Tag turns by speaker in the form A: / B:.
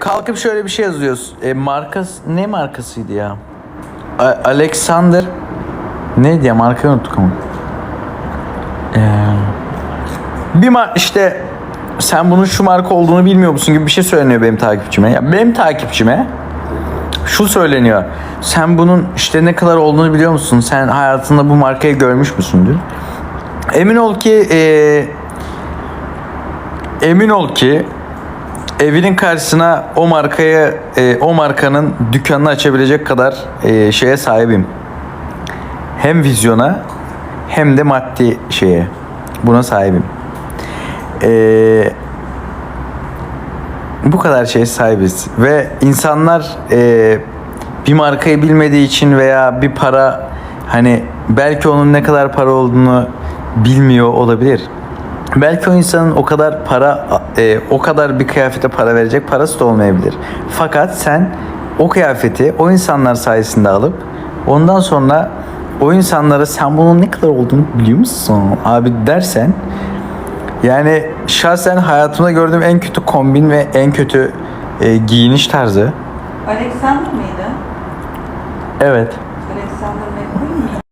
A: Kalkıp şöyle bir şey yazıyoruz. E, markas ne markasıydı ya? A- Alexander neydi ya markayı unuttuk ama. Ee, bir mar işte sen bunun şu marka olduğunu bilmiyor musun gibi bir şey söyleniyor benim takipçime. Ya benim takipçime şu söyleniyor. Sen bunun işte ne kadar olduğunu biliyor musun? Sen hayatında bu markayı görmüş müsündür? Emin ol ki e, emin ol ki evinin karşısına o markaya e, o markanın dükkanını açabilecek kadar e, şeye sahibim. Hem vizyona hem de maddi şeye. Buna sahibim. E, bu kadar şeye sahibiz ve insanlar e, bir markayı bilmediği için veya bir para hani belki onun ne kadar para olduğunu bilmiyor olabilir. Belki o insanın o kadar para e, o kadar bir kıyafete para verecek parası da olmayabilir. Fakat sen o kıyafeti o insanlar sayesinde alıp ondan sonra o insanlara sen bunun ne kadar olduğunu biliyor musun abi dersen yani şahsen hayatımda gördüğüm en kötü kombin ve en kötü e, giyiniş tarzı.
B: Alexander mıydı?
A: Evet.
B: Alexander McQueen